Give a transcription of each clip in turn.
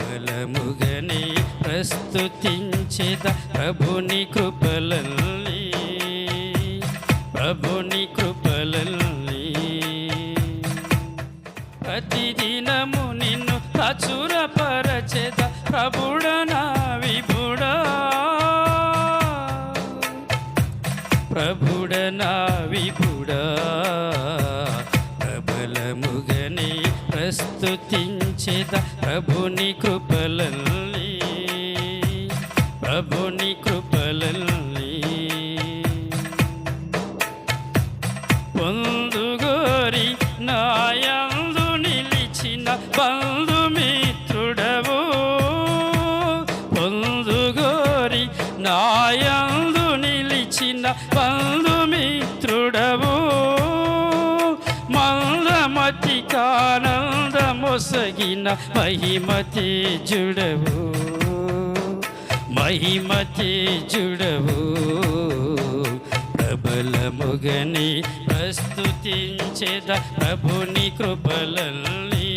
ప్రబలముగని ప్రస్తుతించేద ప్రభుని కృపలల్లి. ప్రభుని కృపలల్లి. ప్రతిదినము నిన్ను ప్రచురపరచేద ప్రభుడనా విభుడా. ప్రభుడనా విభుడా. ప్రబలముగని ప్రస్తుతించేద ప్రభుని పొందుగోరి నాయందు నిలిచిన బంధుమిత్రుడవు. పొందుగోరి నాయందు నిలిచిన బంధుమిత్రుడవు. మందమతి కానందమొసగిన మహిమతి జుడవు. మహిమతి జుడవు. ప్రబలముగని ప్రస్తుతించేద ప్రభుని కృపలల్ని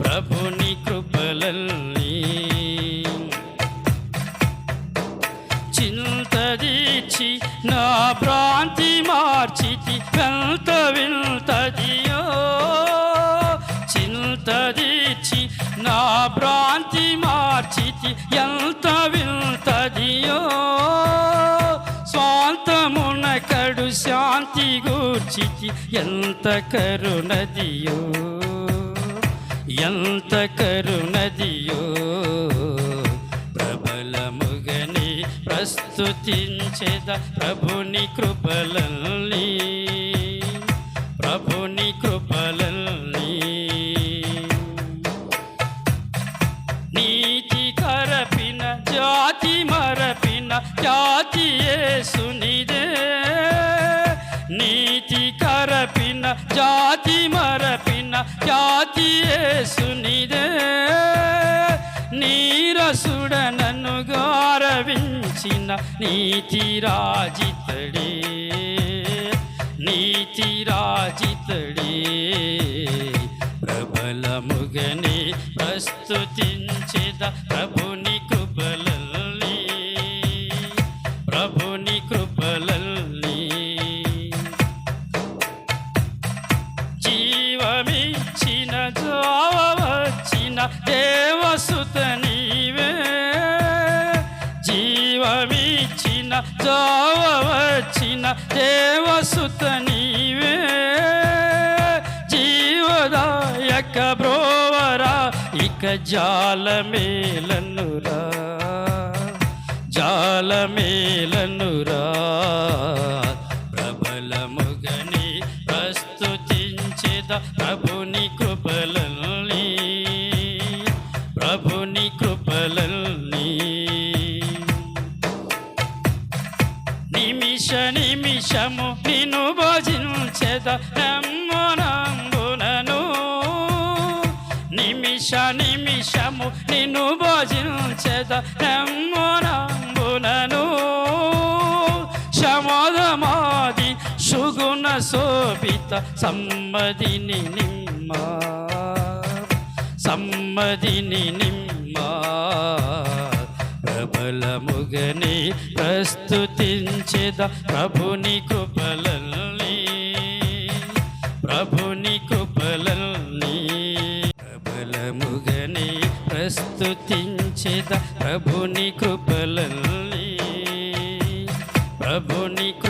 ప్రభుని కృపలల్ని. చింతదీచి నా భ్రాంతి మార్చితి కంత వింతదియో చింతదీచి నా భ్రాంతి మార్చితి ఎంత వింత గూర్చితి ఎంత కరుణదియో ఎంత కరుణదియో. ప్రబలముగని ప్రస్తుతించేద ప్రభుని కృపలల్ని ప్రభుని కృపలల్ని. నీతి కరపిన జాతి మరపిన జాతి జాతి మరపిన జాతి సునిదే నీరసుడ నన్ను గారవించిన నీతి రాజితడే నీతి రాజితడే ప్రబలముగని ప్రస్తుతించేద ప్రభుని కృపలల్ని ప్రభుని కృపలల్ని వచ్చిన దేవసుత నీవే. జీవమిచ్చిన జావ వచ్చిన దేవసుత నీవే. జీవదాయక బ్రోవరా ఇక జాలమేలనురా. జాలమేలనురా. ప్రబలముగని ప్రస్తుతించేద ప్రభు ప్రభుని కృపలల్ని నిమిష నిమిషము నిన్ను భజించేద నమ్మునంబునను నిమిష నిమిషము నిన్ను భజించేద నమ్మునంబునను శమదమాది సుగుణ శోభిత సమ్మదిని నిమ్మా. సమ్మదిని నిమ్మ ప్రబలముగని ప్రస్తుతించేద ప్రభుని కృపలల్ని ప్రభుని కృపలల్ని ప్రబలముగని ప్రస్తుతించేద ప్రభుని కృపలల్ని ప్రభుని కృప